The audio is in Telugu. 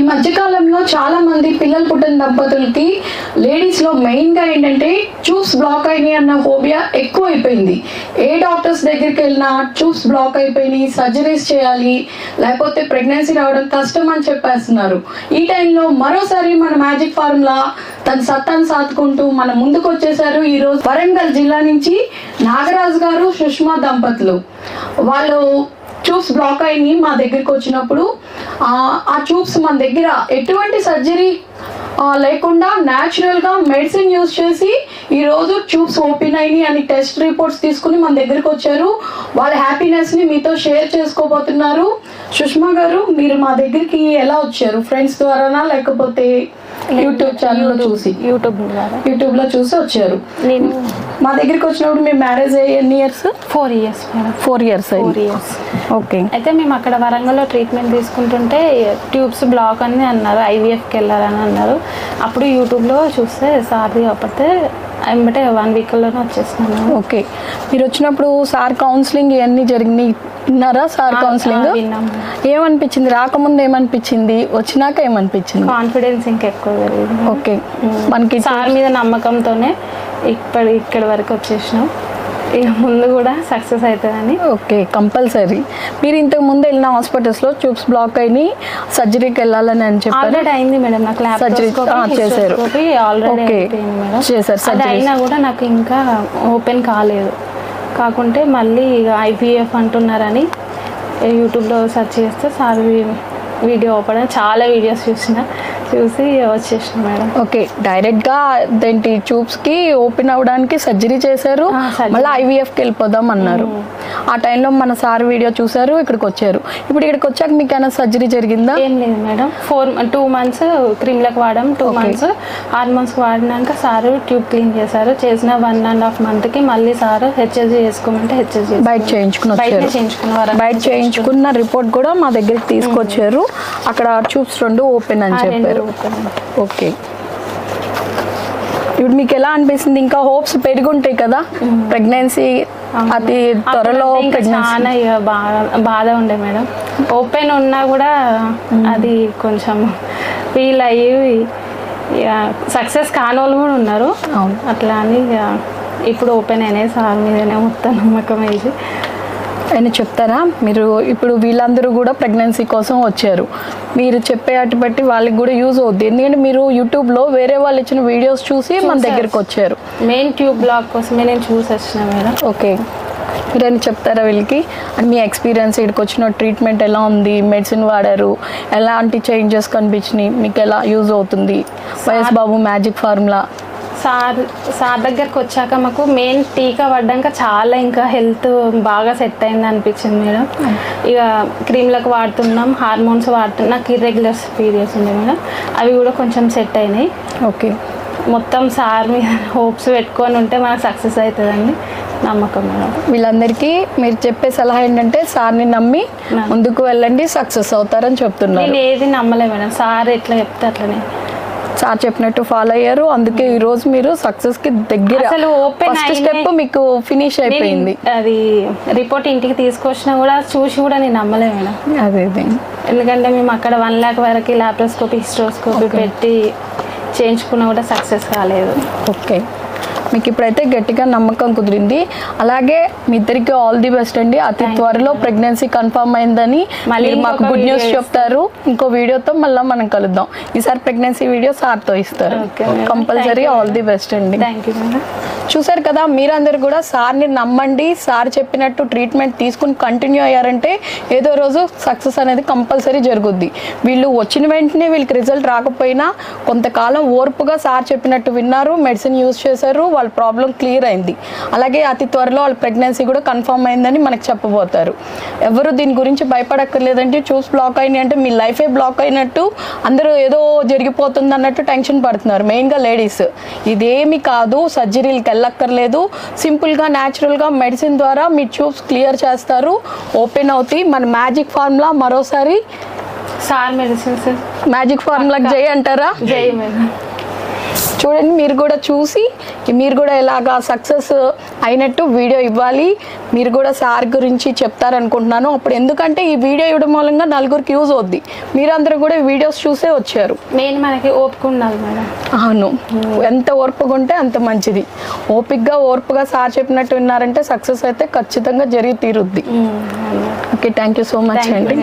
ఈ మధ్య కాలంలో చాలా మంది పిల్లలు పుట్టిన దంపతులకి లేడీస్లో మెయిన్గా ఏంటంటే ట్యూబ్స్ బ్లాక్ అయినాయి అన్న ఫోబియా ఎక్కువ అయిపోయింది ఏ డాక్టర్స్ దగ్గరికి వెళ్ళినా ట్యూబ్స్ బ్లాక్ అయిపోయినాయి సర్జరీస్ చేయాలి లేకపోతే ప్రెగ్నెన్సీ రావడం కష్టం అని చెప్పేస్తున్నారు. ఈ టైంలో మరోసారి మన మ్యాజిక్ ఫార్ములా తన సత్తాను సాదుకుంటూ మన ముందుకు వచ్చేసారు ఈ రోజు వరంగల్ జిల్లా నుంచి నాగరాజు గారు సుష్మా దంపతులు. వాళ్ళు ట్యూబ్స్ బ్లాక్ అయినాయి మా దగ్గరికి వచ్చినప్పుడు ఆ, చూప్స్ ట్యూబ్స్ మన దగ్గర ఎటువంటి సర్జరీ లేకుండా న్యాచురల్గా మెడిసిన్ యూజ్ చేసి ఈరోజు ట్యూబ్స్ ఓపెన్ అయినాయి అని టెస్ట్ రిపోర్ట్స్ తీసుకుని మన దగ్గరికి వచ్చారు. వాళ్ళ హ్యాపీనెస్ని మీతో షేర్ చేసుకోబోతున్నారు. సుష్మా గారు మీరు మా దగ్గరికి ఎలా వచ్చారు? ఫ్రెండ్స్ ద్వారానా? లేకపోతే యూట్యూబ్ ఛానల్లో చూసి. యూట్యూబ్ ద్వారా. యూట్యూబ్లో చూసి వచ్చారు. నేను మా దగ్గరికి వచ్చినప్పుడు మీ మ్యారేజ్ అయ్యి ఎన్ని years four years four years four years okay అయితే మేము అక్కడ వరంగల్లో ట్రీట్మెంట్ తీసుకుంటుంటే ట్యూబ్స్ బ్లాక్ అని అన్నారు ఐవీఎఫ్కి వెళ్ళాలని అన్నారు. అప్పుడు యూట్యూబ్లో చూస్తే సార్ది కాకపోతే వెంబటే వన్ వీక్లోనే వచ్చేసినాను. ఓకే. మీరు వచ్చినప్పుడు సార్ కౌన్సిలింగ్ ఇవన్నీ జరిగినాయి. విన్నారా సార్ కౌన్సిలింగ్. ఏమనిపించింది? రాకముందు ఏమనిపించింది? వచ్చినాక ఏమనిపించింది? కాన్ఫిడెన్స్ ఇంకెక్కువ పెరిగింది. ఓకే. మనకి సార్ మీద నమ్మకంతోనే ఇప్పటి ఇక్కడి వరకు వచ్చేసినాం. ఇక ముందు కూడా సక్సెస్ అవుతుందని. Okay compulsory. మీరు ఇంతకు ముందు వెళ్ళిన హాస్పిటల్స్లో ట్యూబ్స్ బ్లాక్ అయినాయి సర్జరీకి వెళ్ళాలని అని చెప్పారు. ఆల్రెడీ అయింది మేడం నాకు ఆ, చేశారు. ఆల్రెడీ చేశారు. అయినా కూడా నాకు ఇంకా ఓపెన్ కాలేదు. కాకుంటే మళ్ళీ ఇక ఐపీఎఫ్ అంటున్నారని యూట్యూబ్లో సెర్చ్ చేస్తే సార్ వీడియో ఓపెన్ చాలా వీడియోస్ చూసిన చూసి వచ్చేసిన మేడం. ఓకే డైరెక్ట్గా దేంటి ట్యూబ్స్కి ఓపెన్ అవ్వడానికి సర్జరీ చేశారు. మళ్ళీ ఐవీఎఫ్కి వెళ్ళిపోదాం అన్నారు. ఆ టైంలో మన సార్ వీడియో చూసారు ఇక్కడికి వచ్చారు. ఇప్పుడు ఇక్కడికి వచ్చాక మీకు ఏమైనా సర్జరీ జరిగిందా? ఏం లేదు మేడం. ఫోర్ టూ మంత్స్ క్రీమ్లకు వాడడం టూ. మంత్స్ ఆరు మంత్స్ వాడినాక సారు ట్యూబ్ క్లీన్ చేశారు. చేసిన వన్ అండ్ హాఫ్ మంత్కి మళ్ళీ సారు హెచ్ఎస్జీ చేసుకోమంటే హెచ్ఎస్జీ బయట చేయించుకుని వచ్చారు. బయట చేయించుకున్న రిపోర్ట్ కూడా మా దగ్గరికి తీసుకొచ్చారు. అక్కడ ట్యూబ్స్ రెండు ఓపెన్ అని చెప్పారు. ఓకే. ఇప్పుడు మీకు ఎలా అనిపిస్తుంది? ఇంకా హోప్స్ పెరుగుంటాయి కదా? ప్రెగ్నెన్సీ అతి త్వరలో చాలా ఇక బాధ బాధ ఉండే మేడం. ఓపెన్ ఉన్నా కూడా అది కొంచెం ఫీల్ అయ్యి సక్సెస్ కాని కూడా ఉన్నారు. అట్లా అని ఇప్పుడు ఓపెన్ అయినాయి. సార్ మీదనే మొత్తం నమ్మకం అయ్యి ఆయన చెప్తారా? మీరు ఇప్పుడు వీళ్ళందరూ కూడా ప్రెగ్నెన్సీ కోసం వచ్చారు. మీరు చెప్పే అటు బట్టి వాళ్ళకి కూడా యూజ్ అవుద్ది. ఎందుకంటే మీరు యూట్యూబ్లో వేరే వాళ్ళు ఇచ్చిన వీడియోస్ చూసి మన. దగ్గరికి వచ్చారు. మెయిన్ ట్యూబ్ బ్లాక్ కోసమే నేను చూసి వచ్చిన మేడం. ఓకే మీరని చెప్తారా వీళ్ళకి? అండ్ మీ ఎక్స్పీరియన్స్ ఇక్కడికి వచ్చిన ట్రీట్మెంట్ ఎలా ఉంది? మెడిసిన్ వాడారు. ఎలాంటి చేంజెస్ కనిపించినాయి? మీకు ఎలా యూజ్ అవుతుంది? YS Babu magic formula sir sir దగ్గరకు వచ్చాక మాకు మెయిన్ టీకా పడ్డాక చాలా ఇంకా హెల్త్ బాగా సెట్ అయింది అనిపించింది మేడం. ఇక క్రీమ్లకు వాడుతున్నాం హార్మోన్స్ వాడుతున్నాం నాకు ఇర్రెగ్యులర్ పీరియడ్స్ ఉండే మేడం. అవి కూడా కొంచెం సెట్ అయినాయి. ఓకే. మొత్తం సార్ మీద హోప్స్ పెట్టుకొని ఉంటే మనకు సక్సెస్ అవుతుందండి నమ్మకం మేడం. వీళ్ళందరికీ మీరు చెప్పే సలహా ఏంటంటే సార్ని నమ్మి నమ్మి. ముందుకు వెళ్ళండి సక్సెస్ అవుతారని చెప్తున్నారు. నేను ఏది నమ్మలే మేడం. సార్ ఎట్లా చెప్తే అట్లనే. సార్ చెప్పినట్టు ఫాలో అయ్యారు. అందుకే ఈ రోజు మీరు సక్సెస్కి దగ్గర ఫస్ట్. స్టెప్ మీకు ఫినిష్ అయిపోయింది. అది రిపోర్ట్ ఇంటికి తీసుకొచ్చినా కూడా చూసి కూడా నేను నమ్మలే మేడం. అదే ఎందుకంటే మేము అక్కడ వన్ ల్యాక్ వరకు ల్యాప్రోస్కోపీ హిస్ట్రోస్కోపీ. పెట్టి చేయించుకున్నా కూడా సక్సెస్ కాలేదు. ఓకే మీకు ఇప్పుడైతే గట్టిగా నమ్మకం కుదిరింది. అలాగే మీ ఇద్దరికి ఆల్ ది బెస్ట్ అండి. అతి. త్వరలో ప్రెగ్నెన్సీ కన్ఫర్మ్ అయిందని మళ్ళీ మాకు గుడ్ న్యూస్ చెప్తారు. ఇంకో వీడియోతో మళ్ళీ మనం కలుద్దాం. ఈసారి ప్రెగ్నెన్సీ వీడియో సార్తో ఇస్తారు. కంపల్సరీ ఆల్ ది బెస్ట్ అండి. చూసారు కదా మీరందరూ కూడా సార్ని నమ్మండి. సార్ చెప్పినట్టు ట్రీట్మెంట్ తీసుకుని కంటిన్యూ అయ్యారంటే ఏదో రోజు సక్సెస్ అనేది కంపల్సరీ జరుగుద్ది. వీళ్ళు వచ్చిన వెంటనే వీళ్ళకి రిజల్ట్ రాకపోయినా కొంతకాలం ఓర్పుగా సార్ చెప్పినట్టు విన్నారు మెడిసిన్ యూజ్ చేశారు వాళ్ళ ప్రాబ్లం క్లియర్ అయింది. అలాగే అతి త్వరలో వాళ్ళ ప్రెగ్నెన్సీ కూడా కన్ఫర్మ్ అయిందని మనకు చెప్పబోతారు. ఎవరు దీని గురించి భయపడక్కర్లేదంటే చూస్ బ్లాక్ అయినాయి అంటే మీ లైఫే బ్లాక్ అయినట్టు అందరూ ఏదో జరిగిపోతుంది అన్నట్టు టెన్షన్ పడుతున్నారు. మెయిన్గా లేడీస్. ఇదేమి కాదు. సర్జరీలకు వెళ్ళక్కర్లేదు. సింపుల్గా న్యాచురల్గా మెడిసిన్ ద్వారా మీ ట్యూబ్స్ క్లియర్ చేస్తారు. ఓపెన్ అవుతాయి. మన మ్యాజిక్ ఫార్ములా మరోసారి సార్ మెడిసిన్స్. మ్యాజిక్ ఫార్ములాకి జై అంటారా? జై మేడం. చూడండి మీరు కూడా చూసి మీరు కూడా ఎలాగా సక్సెస్ అయినట్టు వీడియో ఇవ్వాలి. మీరు కూడా సార్ గురించి చెప్తారనుకుంటున్నాను. అప్పుడు ఎందుకంటే ఈ వీడియో ఇవ్వడం మూలంగా నలుగురికి యూజ్ అవుద్ది. మీరందరూ కూడా వీడియోస్ చూసే వచ్చారు. మెయిన్ మనకి ఓపిక ఉండాలి మేడం. అవును. ఎంత ఓర్పుగా ఉంటే అంత మంచిది. ఓపిక్గా ఓర్పుగా సార్ చెప్పినట్టు విన్నారంటే సక్సెస్ అయితే ఖచ్చితంగా జరిగి తీరుద్ది. Okay thank you so much అండి.